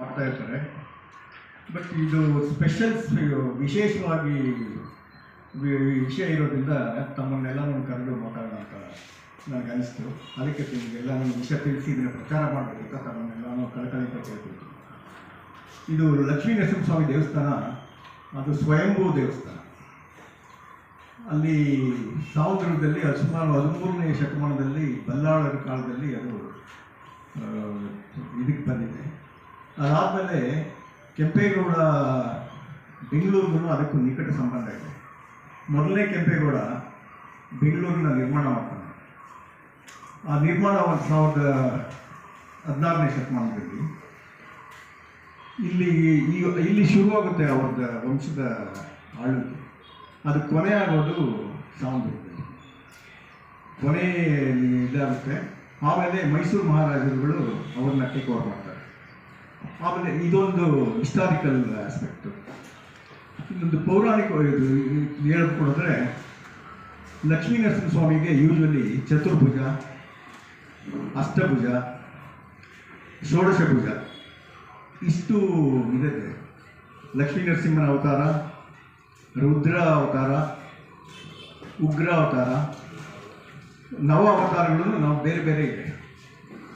ಮಾಡ್ತಾ ಇರ್ತಾರೆ. ಬಟ್ ಇದು ಸ್ಪೆಷಲ್ ವಿಶೇಷವಾಗಿ ವಿಷಯ ಇರೋದ್ರಿಂದ ತಮ್ಮನ್ನೆಲ್ಲನೂ ಕರೆದು ಮಾತಾಡೋಣ ಅಂತ ನನಗೆ ಅನಿಸ್ತು. ಅದಕ್ಕೆ ನಿಮಗೆಲ್ಲ ನಾನು ವಿಷಯ ತಿಳಿಸಿ, ಇದನ್ನು ಪ್ರಚಾರ ಮಾಡಬೇಕು ಅಂತ ತಮ್ಮನ್ನೆಲ್ಲನೂ ಕಳಕಳಿತ ಕೇಳ್ತೀನಿ ಇದು ಲಕ್ಷ್ಮೀ ನರಸಿಂಹಸ್ವಾಮಿ ದೇವಸ್ಥಾನ, ಅದು ಸ್ವಯಂಭೂ ದೇವಸ್ಥಾನ. ಅಲ್ಲಿ ಸಾವಿರದಲ್ಲಿ ಸುಮಾರು ಹದಿಮೂರನೇ ಶತಮಾನದಲ್ಲಿ, ಬಲ್ಲಾಳರ ಕಾಲದಲ್ಲಿ ಅದು ಇದಕ್ಕೆ ಬಂದಿದೆ. ಅದಾದಮೇಲೆ ಕೆಂಪೇಗೌಡ ಬೆಂಗಳೂರಿಗೂ ಅದಕ್ಕೂ ನಿಕಟ ಸಂಬಂಧ ಇದೆ. ಮೊದಲನೇ ಕೆಂಪೇಗೌಡ ಬೆಂಗಳೂರಿನ ನಿರ್ಮಾಣ ಮಾಡ್ತಾನೆ. ಆ ನಿರ್ಮಾಣ ಒಂದು ಸಾವಿರದ ಹದಿನಾರನೇ ಶತಮಾನದಲ್ಲಿ. ಇಲ್ಲಿ ಈ ಇಲ್ಲಿ ಶುರುವಾಗುತ್ತೆ ಅವ್ರದ ವಂಶದ ಆಳ್ವಿಕೆ. ಅದು ಕೊನೆ ಆಗೋದು ಸಾವಂದ್ರದಲ್ಲಿ ಕೊನೆ ಇದಾಗುತ್ತೆ. ಆಮೇಲೆ ಮೈಸೂರು ಮಹಾರಾಜರುಗಳು ಅವ್ರನ್ನ ಟೇಕ್ ಓವರ್ ಮಾಡ್ತಾರೆ. ಆಮೇಲೆ ಇದೊಂದು ಹಿಸ್ಟಾರಿಕಲ್ ಆಸ್ಪೆಕ್ಟು ಇನ್ನೊಂದು ಪೌರಾಣಿಕ ಹೇಳ್ಕೊಡಿದ್ರೆ ಲಕ್ಷ್ಮೀ ನರಸಿಂಹಸ್ವಾಮಿಗೆ ಯೂಶ್ವಲಿ ಚತುರ್ಭುಜ, ಅಷ್ಟಭುಜ, ಷೋಡಶಭುಜ. ಇಷ್ಟು ಇದೆ. ಲಕ್ಷ್ಮೀ ನರಸಿಂಹನ ಅವತಾರ, ರುದ್ರ ಅವತಾರ, ಉಗ್ರ ಅವತಾರ. ನವ ಅವತಾರಗಳನ್ನು ನಾವು ಬೇರೆ ಬೇರೆ ಇದೆ.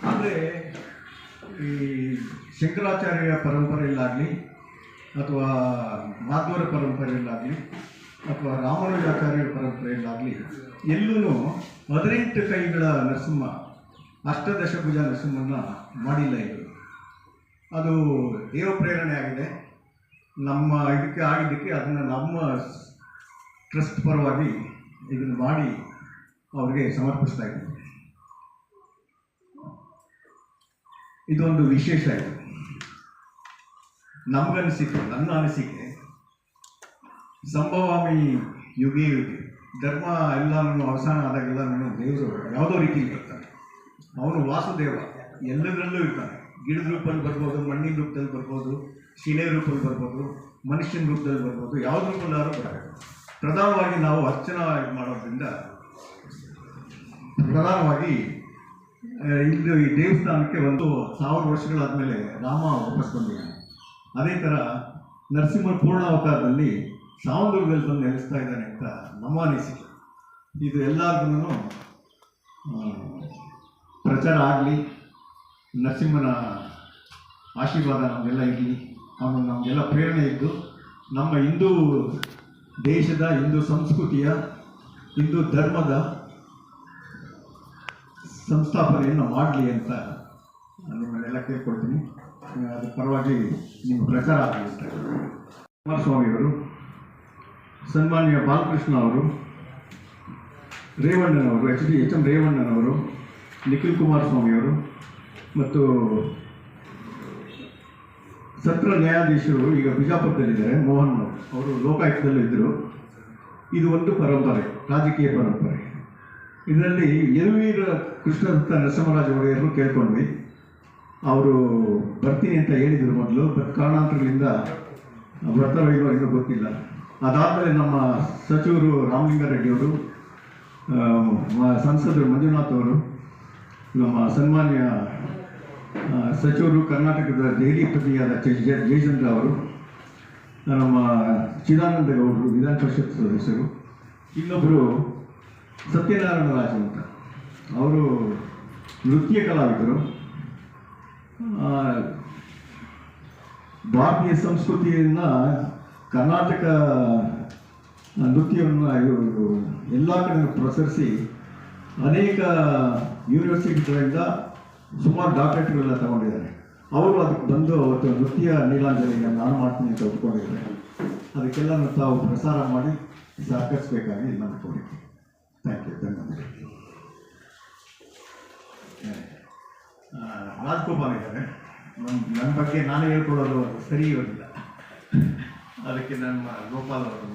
ಆದರೆ ಈ ಶಂಕರಾಚಾರ್ಯ ಪರಂಪರೆಯಲ್ಲಾಗಲಿ ಅಥವಾ ಮಾಧ್ವರ ಪರಂಪರೆಯಲ್ಲಾಗಲಿ ಅಥವಾ ರಾಮಾನುಜಾಚಾರ್ಯರ ಪರಂಪರೆಯಲ್ಲಾಗಲಿ ಎಲ್ಲೂ ಹದಿನೆಂಟು ಕೈಗಳ ನರಸಿಂಹ, ಅಷ್ಟದಶಭುಜ ನರಸಿಂಹನ ಮಾಡಿಲ್ಲ ಇದು. ಅದು ದೇವ ಪ್ರೇರಣೆ ಆಗಿದೆ. ನಮ್ಮ ಇದಕ್ಕೆ ಆಗಿದ್ದಕ್ಕೆ ಅದನ್ನು ನಮ್ಮ ಟ್ರಸ್ಟ್ ಪರವಾಗಿ ಇದನ್ನು ಮಾಡಿ ಅವರಿಗೆ ಸಮರ್ಪಿಸ್ತಾ ಇದ್ದೀವಿ. ಇದೊಂದು ವಿಶೇಷ ಇದು. ನಮಗನಿಸಿಕೆ ನನ್ನ ಅನಿಸಿಕೆ ಸಂಭವಾಮಿ ಯುಗಿ ಯುಗಿ. ಧರ್ಮ ಎಲ್ಲನೂ ಅವಸಾನ ನಾನು ದೇವರು ಯಾವುದೋ ರೀತಿಯಲ್ಲಿ ಇರ್ತಾನೆ ಅವನು ವಾಸುದೇವ, ಎಲ್ಲದರಲ್ಲೂ ಇರ್ತಾನೆ. ಗಿಡದ ರೂಪದಲ್ಲಿ ಬರ್ಬೋದು, ಮಣ್ಣಿನ ರೂಪದಲ್ಲಿ ಬರ್ಬೋದು, ಶಿಲೆ ರೂಪದಲ್ಲಿ ಬರ್ಬೋದು, ಮನುಷ್ಯನ ರೂಪದಲ್ಲಿ ಬರ್ಬೋದು, ಯಾವ್ದು ರೂಪದಲ್ಲಾದ್ರೂ ಬರಬೇಕು ಪ್ರಧಾನವಾಗಿ ನಾವು ಅರ್ಚನಾ ಮಾಡೋದ್ರಿಂದ ಪ್ರಧಾನವಾಗಿ ಇದು ಈ ದೇವಸ್ಥಾನಕ್ಕೆ ಒಂದು ಸಾವಿರ ವರ್ಷಗಳಾದಮೇಲೆ ರಾಮ ವಾಪಸ್ ಬಂದಿದ್ದಾನೆ ಅದೇ ಥರ ನರಸಿಂಹ ಪೂರ್ಣಾವತಾರದಲ್ಲಿ ಶಾಮದುರ್ಗದಲ್ಲಿ ಬಂದು ನೆಲೆಸ್ತಾ ಇದ್ದಾನೆ ಅಂತ ನಮ್ಮ ಅನಿಸಿಕೆ. ಇದು ಎಲ್ಲರಿಗೂ ಪ್ರಚಾರ ಆಗಲಿ, ನರಸಿಂಹನ ಆಶೀರ್ವಾದ ನಮಗೆಲ್ಲ ಇರಲಿ, ಅವನು ನಮಗೆಲ್ಲ ಪ್ರೇರಣೆ ಇದ್ದು, ನಮ್ಮ ಹಿಂದೂ ದೇಶದ, ಹಿಂದೂ ಸಂಸ್ಕೃತಿಯ, ಹಿಂದೂ ಧರ್ಮದ ಸಂಸ್ಥಾಪನೆಯನ್ನು ಮಾಡಲಿ ಅಂತ ನಿಮ್ಮನ್ನೆಲ್ಲ ಕೇಳ್ಕೊಳ್ತೀನಿ. ಅದ್ರ ಪರವಾಗಿ ನಿಮ್ಮ ಪ್ರಚಾರ ಆಗಲಿ ಅಂತ ಕುಮಾರಸ್ವಾಮಿಯವರು, ಸನ್ಮಾನ್ಯ ಬಾಲಕೃಷ್ಣ ಅವರು, ರೇವಣ್ಣನವರು, ಎಚ್ ಡಿ ಎಚ್ ಎಂ ರೇವಣ್ಣನವರು, ನಿಖಿಲ್ ಕುಮಾರಸ್ವಾಮಿಯವರು ಮತ್ತು ಸತ್ರ ನ್ಯಾಯಾಧೀಶರು ಈಗ ಬಿಜಾಪುರದಲ್ಲಿದ್ದಾರೆ. ಮೋಹನ್ ಅವರು. ಅವರು ಲೋಕಾಯುಕ್ತದಲ್ಲೂ ಇದ್ದರು. ಇದು ಒಂದು ಪರಂಪರೆ, ರಾಜಕೀಯ ಪರಂಪರೆ. ಇದರಲ್ಲಿ ಯದುವೀರ ಕೃಷ್ಣದತ್ತ ನರಸಿಂಹರಾಜ ಒಡೆಯರು ಕೇಳ್ಕೊಂಡ್ವಿ. ಅವರು ಬರ್ತೀನಿ ಅಂತ ಹೇಳಿದರು ಮೊದಲು, ಬಟ್ ಕಾರಣಾಂತರಗಳಿಂದ ಬರ್ತಾರೋ ಇಲ್ವೋ ಇನ್ನೂ ಗೊತ್ತಿಲ್ಲ. ಅದಾದಮೇಲೆ ನಮ್ಮ ಸಚಿವರು ರಾಮಲಿಂಗಾರೆಡ್ಡಿಯವರು ಸಂಸದರು ಮಂಜುನಾಥ್ ಅವರು, ನಮ್ಮ ಸನ್ಮಾನ್ಯ ಸಚಿವರು ಕರ್ನಾಟಕದ ದೆಹಲಿ ಪ್ರತಿಯಾದ ಜಯಚಂದ್ರ ಅವರು, ನಮ್ಮ ಚಿದಾನಂದ ಗೌಡರು, ವಿಧಾನ ಪರಿಷತ್ ಸದಸ್ಯರು ಇನ್ನೊಬ್ಬರು ಸತ್ಯನಾರಾಯಣ ರಾಜು ಅಂತ. ಅವರು ನೃತ್ಯ ಕಲಾವಿದರು. ಭಾರತೀಯ ಸಂಸ್ಕೃತಿಯನ್ನು ಕರ್ನಾಟಕ ನೃತ್ಯವನ್ನು ಇವರು ಎಲ್ಲ ಕಡೆ ಪ್ರಸರಿಸಿ ಅನೇಕ ಯೂನಿವರ್ಸಿಟಿಗಳಿಂದ ಸುಮಾರು ಡಾಕ್ಟರೇಟ್ಗಳೆಲ್ಲ ತಗೊಂಡಿದ್ದಾರೆ. ಅವರು ಅದಕ್ಕೆ ಬಂದು ಅವತ್ತು ನೃತ್ಯ ನೀಲಾಂಜಲಿಯನ್ನು ನಾನು ಮಾಡ್ತೀನಿ ಅಂತ ಒಪ್ಕೊಂಡಿದ್ದಾರೆ. ಅದಕ್ಕೆಲ್ಲ ತಾವು ಪ್ರಸಾರ ಮಾಡಿ ಸಹಕರಿಸಬೇಕಾಗಿ ನನ್ನ ಕೋರಿಕೆ. ಥ್ಯಾಂಕ್ ಯು Thank ಆ, ರಾಜ್ಗೋಪಾಲ್ ಇದ್ದಾರೆ. ನನ್ನ ನನ್ನ ಬಗ್ಗೆ ನಾನು ಹೇಳ್ಕೊಳ್ಳೋದು ಸರಿ ಇರೋದಿಲ್ಲ. ಅದಕ್ಕೆ ನಮ್ಮ ಗೋಪಾಲ್ ಅವರು